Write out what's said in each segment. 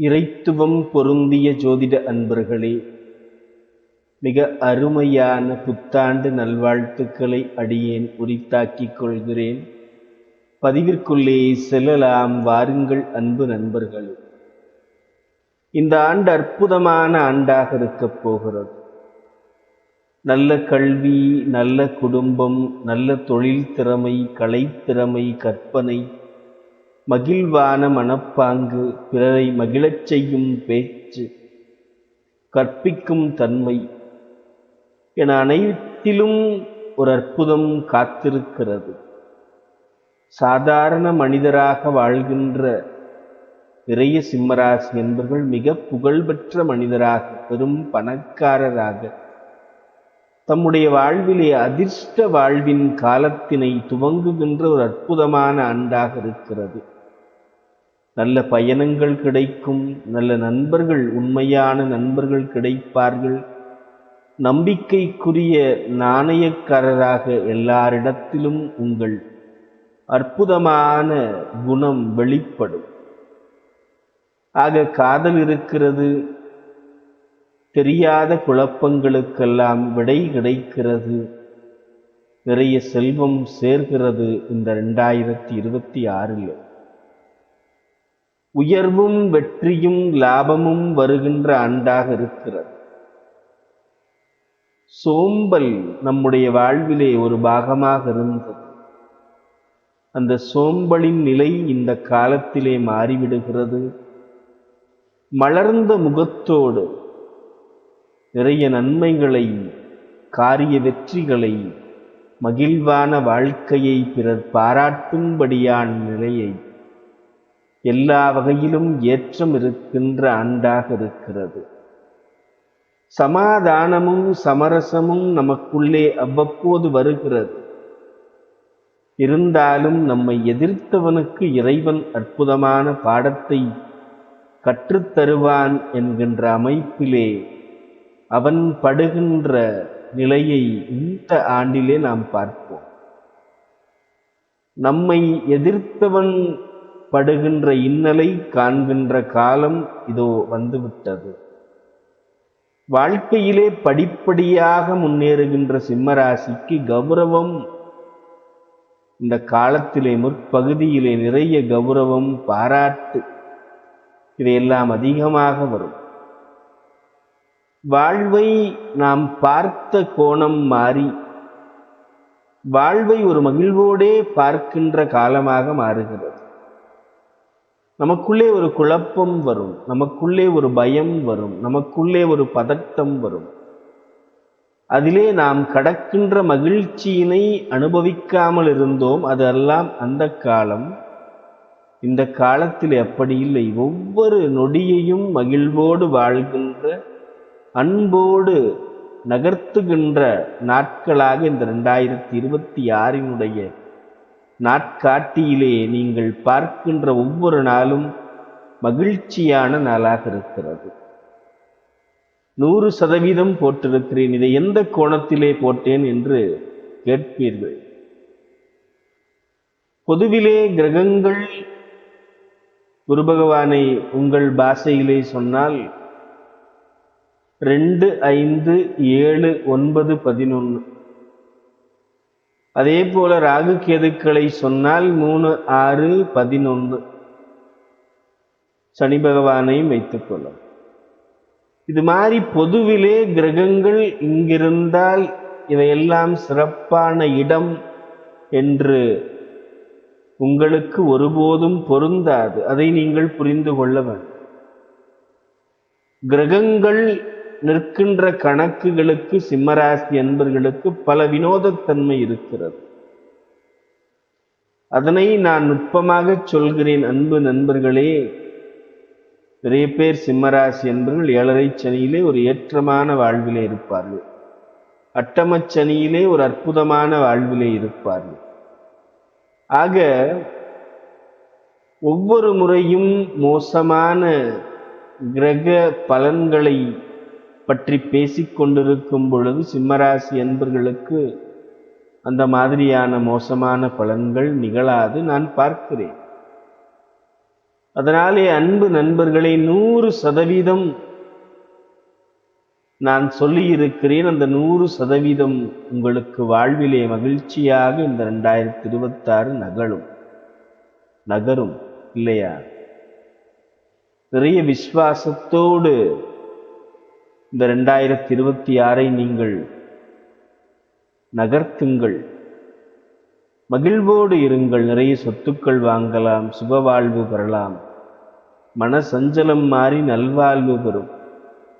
இறைத்துவம் பொருந்திய ஜோதிட அன்பர்களே மிக அருமையான புத்தாண்டு நல்வாழ்த்துக்களை அடியேன் உரித்தாக்கிக் கொள்கிறேன். பதிவிற்குள்ளே செல்லலாம் வாருங்கள் அன்பு நண்பர்களே. இந்த ஆண்டு அற்புதமான ஆண்டாக இருக்கப் போகிறது. நல்ல கல்வி நல்ல குடும்பம் நல்ல தொழில் திறமை கலைத்திறமை கற்பனை மகிழ்வான மனப்பாங்கு பிறரை மகிழச் செய்யும் பேச்சு கற்பிக்கும் தன்மை என அனைத்திலும் ஒரு அற்புதம் காத்திருக்கிறது. சாதாரண மனிதராக வாழ்கின்ற நிறைய சிம்மராசி என்பவர்கள் மிக புகழ்பெற்ற மனிதராக பெரும் பணக்காரராக தம்முடைய வாழ்விலே அதிர்ஷ்ட வாழ்வின் காலத்தினை துவங்குகின்ற ஒரு அற்புதமான ஆண்டாக இருக்கிறது. நல்ல பயணங்கள் கிடைக்கும் நல்ல நண்பர்கள் உண்மையான நண்பர்கள் கிடைப்பார்கள். நம்பிக்கைக்குரிய நாணயக்காரராக எல்லாரிடத்திலும் உங்கள் அற்புதமான குணம் வெளிப்படும். ஆக காதல் இருக்கிறது தெரியாத குழப்பங்களுக்கெல்லாம் விடை கிடைக்கிறது. நிறைய செல்வம் சேர்கிறது இந்த ரெண்டாயிரத்தி இருபத்தி ஆறில். உயர்வும் வெற்றியும் லாபமும் வருகின்ற ஆண்டாக இருக்கிறது. சோம்பல் நம்முடைய வாழ்விலே ஒரு பாகமாக இருந்தது. அந்த சோம்பலின் நிலை இந்த காலத்திலே மாறிவிடுகிறது. மலர்ந்த முகத்தோடு நிறைய நன்மைகளை காரிய வெற்றிகளை மகிழ்வான வாழ்க்கையை பிறர் பாராட்டும்படியான நிலையை எல்லா வகையிலும் ஏற்றம் இருக்கின்ற ஆண்டாக இருக்கிறது. சமாதானமும் சமரசமும் நமக்குள்ளே அவ்வப்போது வருகிறது. இருந்தாலும் நம்மை எதிர்த்தவனுக்கு இறைவன் அற்புதமான பாடத்தை கற்றுத்தருவான் என்கின்ற அமைப்பிலே அவன் படுகின்ற நிலையை இந்த ஆண்டிலே நாம் பார்ப்போம். நம்மை எதிர்த்தவன் படுகின்ற இன்னலை காண்கின்ற காலம் இதோ வந்துவிட்டது. வாழ்க்கையிலே படிப்படியாக முன்னேறுகின்ற சிம்மராசிக்கு கௌரவம். இந்த காலத்திலே முற்பகுதியிலே நிறைய கௌரவம் பாராட்டு இதையெல்லாம் அதிகமாக வரும். வாழ்வை நாம் பார்த்த கோணம் மாறி வாழ்வை ஒரு மகிழ்வோடே பார்க்கின்ற காலமாக மாறுகிறது. நமக்குள்ளே ஒரு குழப்பம் வரும். நமக்குள்ளே ஒரு பயம் வரும். நமக்குள்ளே ஒரு பதட்டம் வரும். அதிலே நாம் கடக்கின்ற மகிழ்ச்சியினை அனுபவிக்காமல் இருந்தோம். அதெல்லாம் அந்த காலம். இந்த காலத்தில் அப்படி இல்லை. ஒவ்வொரு நொடியையும் மகிழ்வோடு வாழ்கின்ற அன்போடு நகர்த்துகின்ற நாட்களாக இந்த ரெண்டாயிரத்தி இருபத்தி ஆறினுடைய நாட்காட்டியிலே நீங்கள் பார்க்கின்ற ஒவ்வொரு நாளும் மகிழ்ச்சியான நாளாக இருக்கிறது. நூறு சதவீதம் போட்டிருக்கிறேன். இதை எந்த கோணத்திலே போட்டேன் என்று கேட்பீர்கள். பொதுவிலே கிரகங்கள் குரு பகவானை உங்கள் பாஷையிலே சொன்னால் ரெண்டு ஐந்து ஏழு ஒன்பது பதினொன்று அதே போல ராகு கேதுக்களை சொன்னால் மூணு ஆறு பதினொன்று. சனி பகவானையும் வைத்துக்கொள்ளும் இது மாதிரி பொதுவிலே கிரகங்கள் இங்கிருந்தால் இவையெல்லாம் சிறப்பான இடம் என்று உங்களுக்கு ஒருபோதும் பொருந்தாது. அதை நீங்கள் புரிந்து கொள்ள வேண்டும். கிரகங்கள் நிற்கின்ற கணக்குகளுக்கு சிம்மராசி என்பர்களுக்கு பல வினோதத்தன்மை இருக்கிறது. அதனை நான் நுட்பமாக சொல்கிறேன் அன்பு நண்பர்களே. நிறைய பேர் சிம்மராசி என்பவர்கள் ஏழரை சனியிலே ஒரு ஏற்றமான வாழ்விலே இருப்பார்கள். அட்டமச்சனியிலே ஒரு அற்புதமான வாழ்விலே இருப்பார்கள். ஆக ஒவ்வொரு முறையும் மோசமான கிரக பலன்களை பற்றி பேசிக் கொண்டிருக்கும் பொழுது சிம்மராசி என்பர்களுக்கு அந்த மாதிரியான மோசமான பலன்கள் நிகழாது நான் பார்க்கிறேன். அதனாலே அன்பு நண்பர்களை நூறு சதவீதம் நான் சொல்லியிருக்கிறேன் அந்த நூறு சதவீதம் உங்களுக்கு வாழ்விலே மகிழ்ச்சியாக இந்த ரெண்டாயிரத்தி இருபத்தாறு நகழும். நகரும் இல்லையா? நிறைய விசுவாசத்தோடு இந்த ரெண்டாயிரத்தி இருபத்தி ஆறை நீங்கள் நகர்த்துங்கள். மகிழ்வோடு இருங்கள். நிறைய சொத்துக்கள் வாங்கலாம். சுப வாழ்வு பெறலாம். மன சஞ்சலம் மாறி நல்வாழ்வு பெறும்.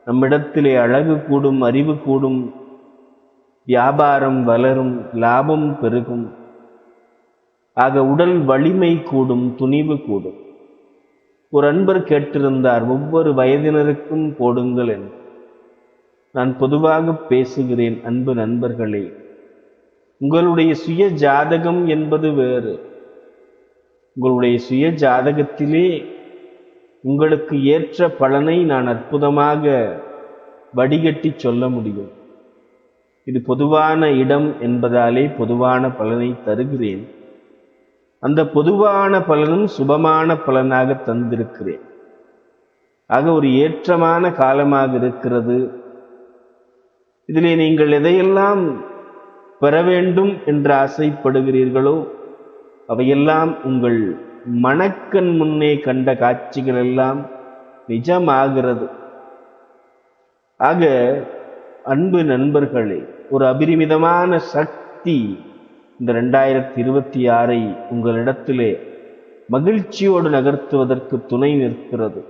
நம்மிடத்திலே அழகு கூடும் அறிவு கூடும் வியாபாரம் வளரும் லாபம் பெருகும். ஆக உடல் வலிமை கூடும் துணிவு கூடும். ஒரு அன்பர் கேட்டிருந்தார் ஒவ்வொரு வயதினருக்கும் போடுங்கள் என்று. நான் பொதுவாக பேசுகிறேன் அன்பு நண்பர்களே. உங்களுடைய சுய ஜாதகம் என்பது வேறு. உங்களுடைய சுய ஜாதகத்திலே உங்களுக்கு ஏற்ற பலனை நான் அற்புதமாக வடிகட்டி சொல்ல முடியும். இது பொதுவான இடம் என்பதாலே பொதுவான பலனை தருகிறேன். அந்த பொதுவான பலனும் சுபமான பலனாக தந்திருக்கிறேன். ஆக ஒரு ஏற்றமான காலமாக இருக்கிறது. இதிலே நீங்கள் எதையெல்லாம் பெற வேண்டும் என்று ஆசைப்படுகிறீர்களோ அவையெல்லாம் உங்கள் மணக்கண் முன்னே கண்ட காட்சிகள் எல்லாம் நிஜமாகிறது. ஆக அன்பு நண்பர்களே ஒரு அபரிமிதமான சக்தி இந்த ரெண்டாயிரத்தி இருபத்தி ஆறை உங்களிடத்திலே மகிழ்ச்சியோடு நகர்த்துவதற்கு துணை நிற்கிறது.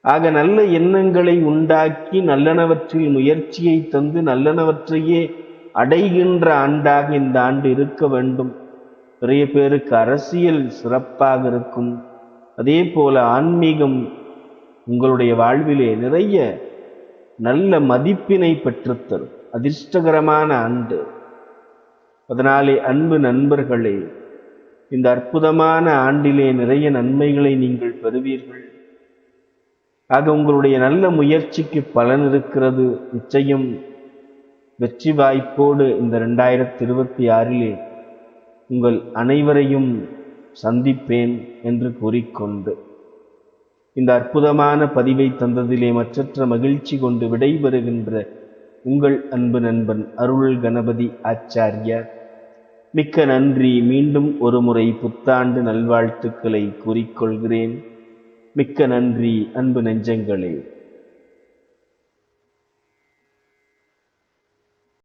ஆக நல்ல எண்ணங்களை உண்டாக்கி நல்லனவற்றில் முயற்சியை தந்து நல்லனவற்றையே அடைகின்ற ஆண்டாக இந்த ஆண்டு இருக்க வேண்டும். நிறைய பேருக்கு அரசியல் சிறப்பாக இருக்கும். அதே போல ஆன்மீகம் உங்களுடைய வாழ்விலே நிறைய நல்ல மதிப்பினை பெற்றுத்தரும். அதிர்ஷ்டகரமான ஆண்டு. அதனாலே அன்பு நண்பர்களே இந்த அற்புதமான ஆண்டிலே நிறைய நன்மைகளை நீங்கள் பெறுவீர்கள். ஆக உங்களுடைய நல்ல முயற்சிக்கு பலன் இருக்கிறது. நிச்சயம் வெற்றி வாய்ப்போடு இந்த ரெண்டாயிரத்தி இருபத்தி ஆறிலே உங்கள் அனைவரையும் சந்திப்பேன் என்று கூறிக்கொண்டு இந்த அற்புதமான பதிவை தந்ததிலே மற்றற்ற மகிழ்ச்சி கொண்டு விடைபெறுகின்ற உங்கள் அன்பு நண்பன் அருள் கணபதி ஆச்சாரியார் மிக்க நன்றி. மீண்டும் ஒரு முறை புத்தாண்டு நல்வாழ்த்துக்களை கூறிக்கொள்கிறேன். மிக்க நன்றி அன்பு நெஞ்சங்களே.